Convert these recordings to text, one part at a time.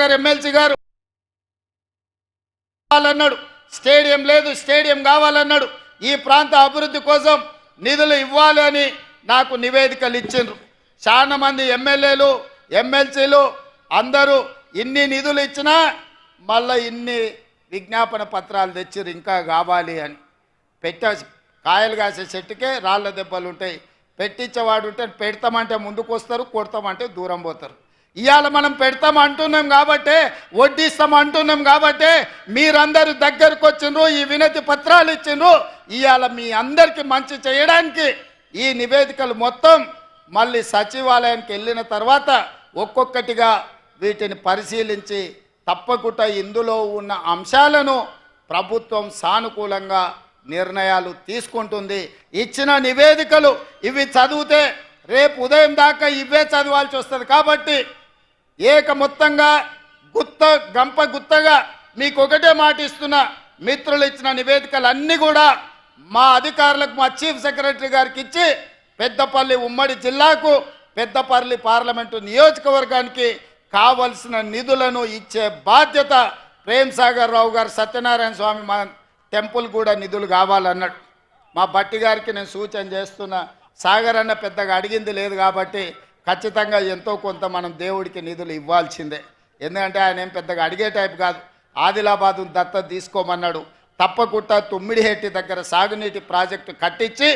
గారు ఎమ్మెల్సీ గారు కావాలన్నాడు. స్టేడియం లేదు స్టేడియం కావాలన్నాడు. ఈ ప్రాంత అభివృద్ధి కోసం నిధులు ఇవ్వాలి అని నాకు నివేదికలు ఇచ్చిండ్రు. చాలా మంది ఎమ్మెల్యేలు ఎమ్మెల్సీలు అందరూ ఇన్ని నిధులు ఇచ్చినా మళ్ళీ ఇన్ని విజ్ఞాపన పత్రాలు తెచ్చిర్రు ఇంకా కావాలి అని. పెట్ట కాయలు కాసే చెట్టుకే రాళ్ళ దెబ్బలు ఉంటాయి. పెట్టించేవాడు ఉంటే పెడతామంటే ముందుకు వస్తారు కొడతామంటే దూరం పోతారు. ఇవాళ మనం పెడతాం అంటున్నాం కాబట్టి వడ్డిస్తాం అంటున్నాం కాబట్టి మీరందరూ దగ్గరకు వచ్చిండ్రు ఈ వినతి పత్రాలు ఇచ్చిండ్రు. ఇవాళ మీ అందరికీ మంచి చేయడానికి ఈ నివేదికలు మొత్తం మళ్ళీ సచివాలయానికి వెళ్ళిన తర్వాత ఒక్కొక్కటిగా వీటిని పరిశీలించి తప్పకుండా ఇందులో ఉన్న అంశాలను ప్రభుత్వం సానుకూలంగా నిర్ణయాలు తీసుకుంటుంది. ఇచ్చిన నివేదికలు ఇవి చదివితే రేపు ఉదయం దాకా ఇవే చదవాల్సి వస్తుంది కాబట్టి ఏక మొత్తంగా గుత్త గంప గుత్తగా మీకు ఒకటే మాట ఇస్తున్నా మిత్రులు ఇచ్చిన నివేదికలు అన్నీ కూడా మా అధికారులకు మా చీఫ్ సెక్రటరీ గారికి ఇచ్చి పెద్దపల్లి ఉమ్మడి జిల్లాకు పెద్దపల్లి పార్లమెంటు నియోజకవర్గానికి కావలసిన నిధులను ఇచ్చే బాధ్యత ప్రేమ్ సాగర్ రావు గారు సత్యనారాయణ స్వామి మా టెంపుల్ కూడా నిధులు కావాలన్నాడు. మా బట్టి గారికి నేను సూచన చేస్తున్నా సాగర్ అన్న పెద్దగా అడిగింది లేదు కాబట్టి ఖచ్చితంగా ఎంతో కొంత మనం దేవుడికి నిధులు ఇవ్వాల్సిందే. ఎందుకంటే ఆయన ఏం పెద్దగా అడిగే టైప్ కాదు. ఆదిలాబాదు దత్త తీసుకోమన్నాడు. తప్పకుండా తుమ్మిడిహెట్టి దగ్గర సాగునీటి ప్రాజెక్టు కట్టించి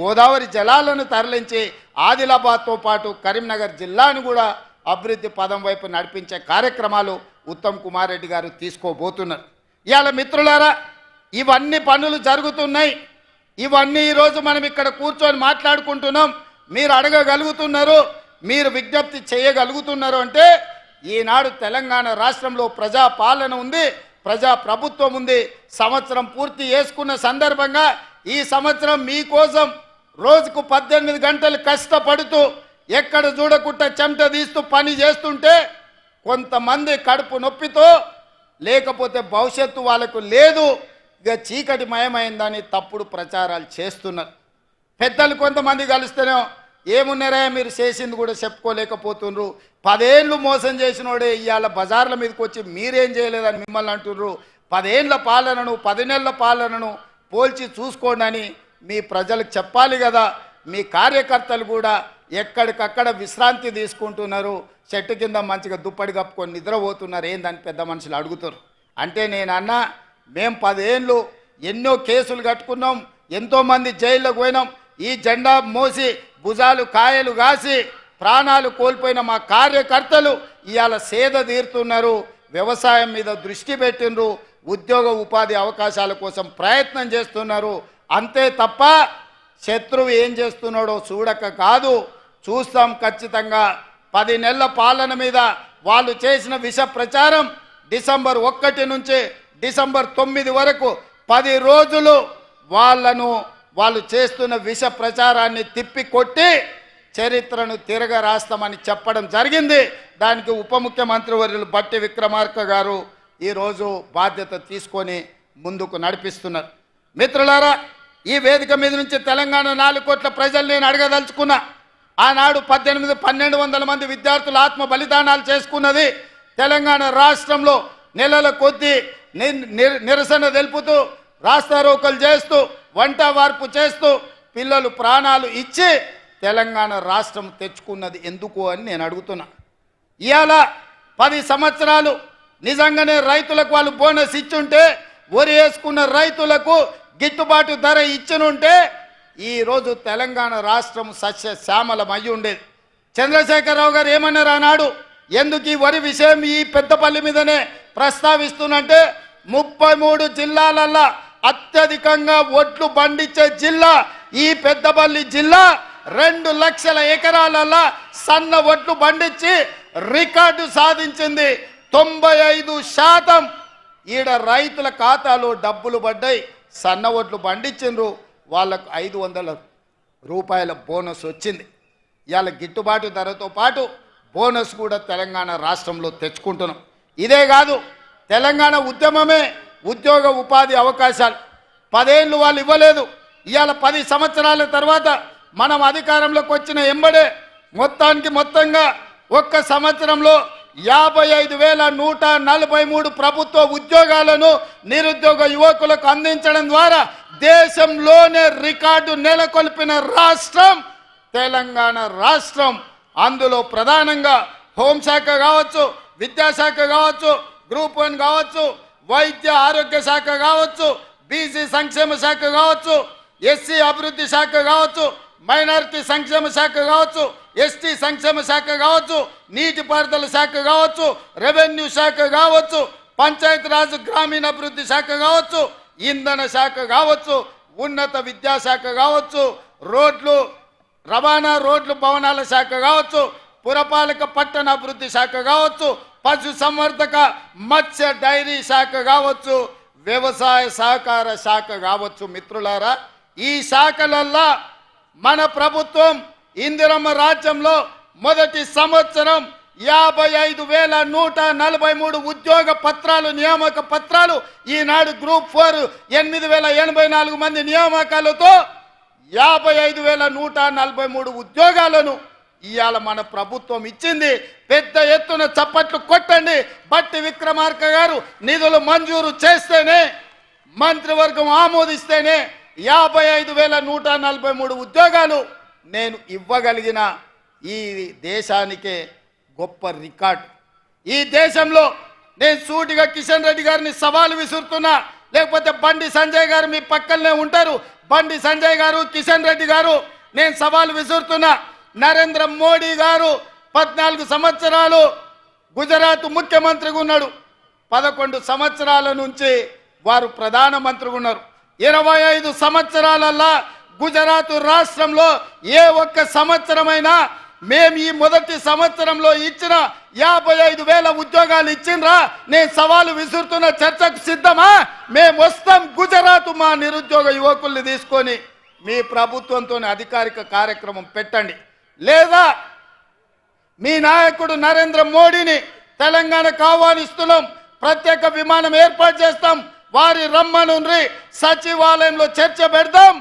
గోదావరి జలాలను తరలించి ఆదిలాబాద్తో పాటు కరీంనగర్ జిల్లాను కూడా అభివృద్ధి పదం వైపు నడిపించే కార్యక్రమాలు ఉత్తమ్ కుమార్ రెడ్డి గారు తీసుకోబోతున్నారు. ఇవాళ మిత్రులారా ఇవన్నీ పనులు జరుగుతున్నాయి. ఇవన్నీ ఈరోజు మనం ఇక్కడ కూర్చొని మాట్లాడుకుంటున్నాం. మీరు అడగగలుగుతున్నారు. మీరు విజ్ఞప్తి చేయగలుగుతున్నారు అంటే ఈనాడు తెలంగాణ రాష్ట్రంలో ప్రజా పాలన ఉంది ప్రజా ప్రభుత్వం ఉంది. సంవత్సరం పూర్తి చేసుకున్న సందర్భంగా ఈ సంవత్సరం మీకోసం రోజుకు పద్దెనిమిది గంటలు కష్టపడుతూ ఎక్కడ చూడకుండా చెమట తీస్తూ పని చేస్తుంటే కొంతమంది కడుపు నొప్పితో లేకపోతే భవిష్యత్తు వాళ్ళకు లేదు. ఇక చీకటి మయమైందని తప్పుడు ప్రచారాలు చేస్తున్నారు. పెద్దలు కొంతమంది కలిస్తేనే ఏమున్నారా? మీరు చేసింది కూడా చెప్పుకోలేకపోతుండ్రు. పదేళ్ళు మోసం చేసినోడే ఇవాళ బజార్ల మీదకి వచ్చి మీరేం చేయలేదని మిమ్మల్ని అంటున్నారు పదేళ్ళ పాలనను పది నెలల పాలనను పోల్చి చూసుకోండి అని మీ ప్రజలకు చెప్పాలి కదా. మీ కార్యకర్తలు కూడా ఎక్కడికక్కడ విశ్రాంతి తీసుకుంటున్నారు. చెట్టు కింద మంచిగా దుప్పటి కప్పుకొని నిద్రపోతున్నారు. ఏందని పెద్ద మనుషులు అడుగుతారు అంటే నేను అన్నా మేము పదేళ్ళు ఎన్నో కేసులు కట్టుకున్నాం ఎంతోమంది జైల్లోకి పోయినాం. ఈ జెండా మోసి భుజాలు కాయలు కాసి ప్రాణాలు కోల్పోయిన మా కార్యకర్తలు ఇవాళ సేద తీరుతున్నారు. వ్యవసాయం మీద దృష్టి పెట్టిండ్రు. ఉద్యోగ ఉపాధి అవకాశాల కోసం ప్రయత్నం చేస్తున్నారు. అంతే తప్ప శత్రువు ఏం చేస్తున్నాడో చూడక కాదు. చూస్తాం ఖచ్చితంగా. పది నెలల పాలన మీద వాళ్ళు చేసిన విష ప్రచారం డిసెంబర్ ఒకటి నుంచి డిసెంబర్ తొమ్మిది వరకు పది రోజులు వాళ్ళను వాళ్ళు చేస్తున్న విష ప్రచారాన్ని తిప్పి కొట్టి చరిత్రను తిరగ రాస్తామని చెప్పడం జరిగింది. దానికి ఉప ముఖ్యమంత్రి వర్యులు బట్టి విక్రమార్క గారు ఈరోజు బాధ్యత తీసుకొని ముందుకు నడిపిస్తున్నారు. మిత్రులారా ఈ వేదిక మీద నుంచి తెలంగాణ నాలుగు కోట్ల ప్రజలు నేను అడగదలుచుకున్నా. ఆనాడు పద్దెనిమిది పన్నెండు వందల మంది విద్యార్థులు ఆత్మ బలిదానాలు చేసుకున్నది తెలంగాణ రాష్ట్రంలో నెలల కొద్దీ నిరసన తెలుపుతూ రాస్తారోకలు చేస్తూ వంట వార్పు చేస్తూ పిల్లలు ప్రాణాలు ఇచ్చి తెలంగాణ రాష్ట్రం తెచ్చుకున్నది ఎందుకు అని నేను అడుగుతున్నా. ఇవాళ పది సంవత్సరాలు నిజంగానే రైతులకు వాళ్ళు బోనస్ ఇచ్చుంటే వరి వేసుకున్న రైతులకు గిట్టుబాటు ధర ఇచ్చినుంటే ఈరోజు తెలంగాణ రాష్ట్రం సస్య శ్యామలం అయి ఉండేది చంద్రశేఖరరావు గారు ఏమన్నారు ఆనాడు? ఎందుకు ఈ వరి విషయం ఈ పెద్దపల్లి మీదనే ప్రస్తావిస్తున్నంటే ముప్పై మూడు జిల్లాలల్లో అత్యధికంగా ఓట్లు పండించే జిల్లా ఈ పెద్దపల్లి జిల్లా రెండు లక్షల ఎకరాలల్లో సన్న ఒడ్లు పండించి రికార్డు సాధించింది. తొంభై ఐదు శాతం ఈడ రైతుల ఖాతాలో డబ్బులు పడ్డాయి. సన్న ఒడ్లు పండించిండ్రు. వాళ్ళకు ఐదు వందల రూపాయల బోనస్ వచ్చింది. ఇవాళ గిట్టుబాటు ధరతో పాటు బోనస్ కూడా తెలంగాణ రాష్ట్రంలో తెచ్చుకుంటున్నాం. ఇదే కాదు తెలంగాణ ఉద్యమమే ఉద్యోగ ఉపాధి అవకాశాలు. పదేళ్ళు వాళ్ళు ఇవ్వలేదు. ఇవాళ పది సంవత్సరాల తర్వాత మనం అధికారంలోకి వచ్చిన ఎంబడే మొత్తానికి మొత్తంగా ఒక్క సంవత్సరంలో యాభై ఐదు వేల నూట నలభై మూడు ప్రభుత్వ ఉద్యోగాలను నిరుద్యోగ యువకులకు అందించడం ద్వారా దేశంలోనే రికార్డు నెలకొల్పిన రాష్ట్రం తెలంగాణ రాష్ట్రం. అందులో ప్రధానంగా హోంశాఖ కావచ్చు విద్యాశాఖ కావచ్చు గ్రూప్ వన్ కావచ్చు వైద్య ఆరోగ్య శాఖ కావచ్చు బీసీ సంక్షేమ శాఖ కావచ్చు ఎస్సీ అభివృద్ధి శాఖ కావచ్చు మైనారిటీ సంక్షేమ శాఖ కావచ్చు ఎస్టీ సంక్షేమ శాఖ కావచ్చు నీటిపారుదల శాఖ కావచ్చు రెవెన్యూ శాఖ కావచ్చు పంచాయతీరాజ్ గ్రామీణాభివృద్ధి శాఖ కావచ్చు ఇంధన శాఖ కావచ్చు ఉన్నత విద్యాశాఖ కావచ్చు రోడ్లు రవాణా రోడ్లు భవనాల శాఖ కావచ్చు పురపాలక పట్టణ అభివృద్ధి శాఖ కావచ్చు పశు సంవర్ధక మత్స్య డైరీ శాఖ కావచ్చు వ్యవసాయ సహకార శాఖ కావచ్చు మిత్రులారా ఈ శాఖలల్లా మన ప్రభుత్వం ఇందిరమ్మ రాజ్యంలో మొదటి సంవత్సరం యాభై ఐదు వేల నూట నలభై మూడు ఉద్యోగ పత్రాలు నియామక పత్రాలు ఈనాడు గ్రూప్ ఫోర్ ఎనిమిది వేల ఎనభై నాలుగు మంది నియామకాలతో యాభై ఐదు వేల నూట నలభై మూడు ఉద్యోగాలను ఇవాళ మన ప్రభుత్వం ఇచ్చింది పెద్ద ఎత్తున చప్పట్లు కొట్టండి. బట్టి విక్రమార్క గారు నిధులు మంజూరు చేస్తేనే మంత్రివర్గం ఆమోదిస్తేనే యాభై ఐదు వేల నూట నలభై మూడు ఉద్యోగాలు నేను ఇవ్వగలిగిన ఈ దేశానికే గొప్ప రికార్డ్. ఈ దేశంలో నేను సూటిగా కిషన్ రెడ్డి గారిని సవాలు విసురుతున్నా లేకపోతే బండి సంజయ్ గారు మీ పక్కనే ఉంటారు. బండి సంజయ్ గారు కిషన్ రెడ్డి గారు నేను సవాలు విసురుతున్నా. నరేంద్ర మోడీ గారు పద్నాలుగు సంవత్సరాలు గుజరాత్ ముఖ్యమంత్రిగా ఉన్నాడు. పదకొండు సంవత్సరాల నుంచి వారు ప్రధానమంత్రిగా ఉన్నారు. ఇరవై ఐదు సంవత్సరాలల్లా గుజరాత్ రాష్ట్రంలో ఏ ఒక్క సంవత్సరమైనా మేము ఈ మొదటి సంవత్సరంలో ఇచ్చిన యాభై ఐదు వేల ఉద్యోగాలు ఇచ్చిండ్రా? నేను సవాలు విసురుతున్న చర్చకు సిద్ధమా? మేము వస్తాం గుజరాత్ మా నిరుద్యోగ యువకుల్ని తీసుకొని మీ ప్రభుత్వంతో అధికారిక కార్యక్రమం పెట్టండి. లేదా మీ నాయకుడు నరేంద్ర మోడీని తెలంగాణ కావాలిస్తున్నాం ప్రత్యేక విమానం ఏర్పాటు చేస్తాం వారి రమ్మనుండ్రి సచివాలయంలో చర్చ పెడదాం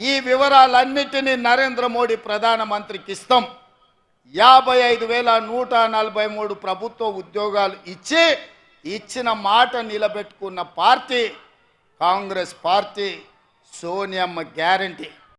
ఈ వివరాలన్నిటినీ నరేంద్ర మోడీ ప్రధానమంత్రికి ఇస్తాం. యాభై ఐదు వేల నూట నలభై మూడు ప్రభుత్వ ఉద్యోగాలు ఇచ్చి ఇచ్చిన మాట నిలబెట్టుకున్న పార్టీ కాంగ్రెస్ పార్టీ సోనియమ్మ గ్యారంటీ.